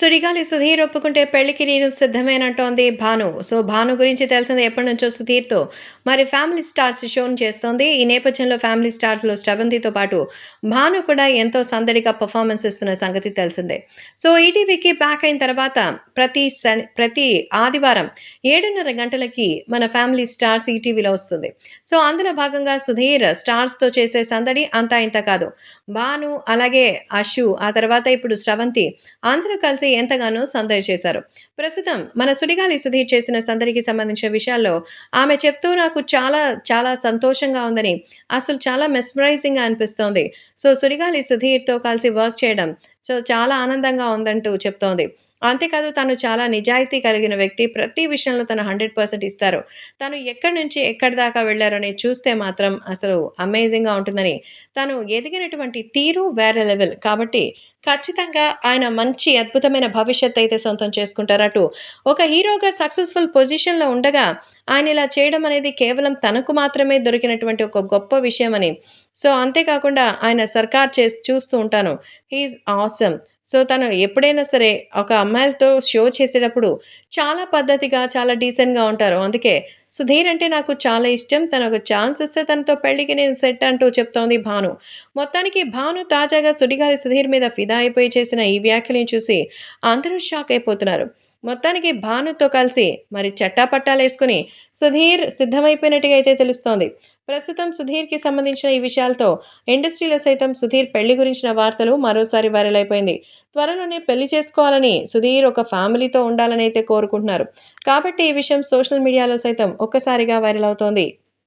సుడిగాలి సుధీర్ ఒప్పుకుంటే పెళ్ళికి నేను సిద్ధమేనంటోంది భాను. సో భాను గురించి తెలిసింది ఎప్పటి నుంచో సుధీర్తో. మరి ఫ్యామిలీ స్టార్స్ షోను చేస్తోంది. ఈ నేపథ్యంలో ఫ్యామిలీ స్టార్స్లో స్టవంతితో పాటు భాను కూడా ఎంతో సందడిగా పర్ఫార్మెన్స్ ఇస్తున్న సంగతి తెలిసిందే. సో ఈటీవీకి బ్యాక్ అయిన తర్వాత ప్రతి శని ప్రతి ఆదివారం ఏడున్నర గంటలకి మన ఫ్యామిలీ స్టార్స్ ఈటీవీలో వస్తుంది. సో అందులో భాగంగా సుధీర్ స్టార్స్తో చేసే సందడి అంతా ఇంత కాదు. భాను అలాగే అషు ఆ తర్వాత ఇప్పుడు స్రవంతి అందరూ కలిసి ఎంతగానో సందడి చేశారు. ప్రస్తుతం మన సుడిగాలి సుధీర్ చేసిన సందడికి సంబంధించిన విషయాల్లో ఆమె చెప్తూ నాకు చాలా చాలా సంతోషంగా ఉందని అసలు చాలా మెస్మరైజింగ్గా అనిపిస్తోంది. సో సుడిగాలి సుధీర్తో కలిసి వర్క్ చేయడం సో చాలా ఆనందంగా ఉందంటూ చెప్తోంది. అంతేకాదు తను చాలా నిజాయితీ కలిగిన వ్యక్తి. ప్రతి విషయంలో తను హండ్రెడ్ పర్సెంట్ ఇస్తారు. తను ఎక్కడి నుంచి ఎక్కడి దాకా వెళ్ళారని చూస్తే మాత్రం అసలు అమేజింగ్గా ఉంటుందని. తను ఎదిగినటువంటి తీరు వేరే లెవెల్. కాబట్టి ఖచ్చితంగా ఆయన మంచి అద్భుతమైన భవిష్యత్ అయితే సొంతం చేసుకుంటారటు ఒక హీరోగా సక్సెస్ఫుల్ పొజిషన్లో ఉండగా ఆయన ఇలా చేయడం అనేది కేవలం తనకు మాత్రమే దొరికినటువంటి ఒక గొప్ప విషయమని. సో అంతేకాకుండా ఆయన సర్కార్ చేసి చూస్తూ ఉంటాను. He's awesome. సో తను ఎప్పుడైనా సరే ఒక అమ్మాయిలతో షో చేసేటప్పుడు చాలా పద్ధతిగా చాలా డీసెంట్గా ఉంటారు. అందుకే సుధీర్ అంటే నాకు చాలా ఇష్టం. తన ఒక ఛాన్స్ ఇస్తే తనతో పెళ్ళికి నేను సెట్ అంటూ చెప్తోంది భాను. మొత్తానికి భాను తాజాగా సుడిగాలి సుధీర్ మీద ఫిదా అయిపోయి చేసిన ఈ వ్యాఖ్యలను చూసి అందరూ షాక్ అయిపోతున్నారు. మొత్తానికి భానుతో కలిసి మరి చట్టాపట్టాలు వేసుకుని సుధీర్ సిద్ధమైపోయినట్టుగా అయితే తెలుస్తోంది. ప్రస్తుతం సుధీర్కి సంబంధించిన ఈ విషయాలతో ఇండస్ట్రీలో సైతం సుధీర్ పెళ్ళి గురించిన వార్తలు మరోసారి వైరల్ అయిపోయింది. త్వరలోనే పెళ్ళి చేసుకోవాలని సుధీర్ ఒక ఫ్యామిలీతో ఉండాలని అయితే కోరుకుంటున్నారు. కాబట్టి ఈ విషయం సోషల్ మీడియాలో సైతం ఒక్కసారిగా వైరల్ అవుతోంది.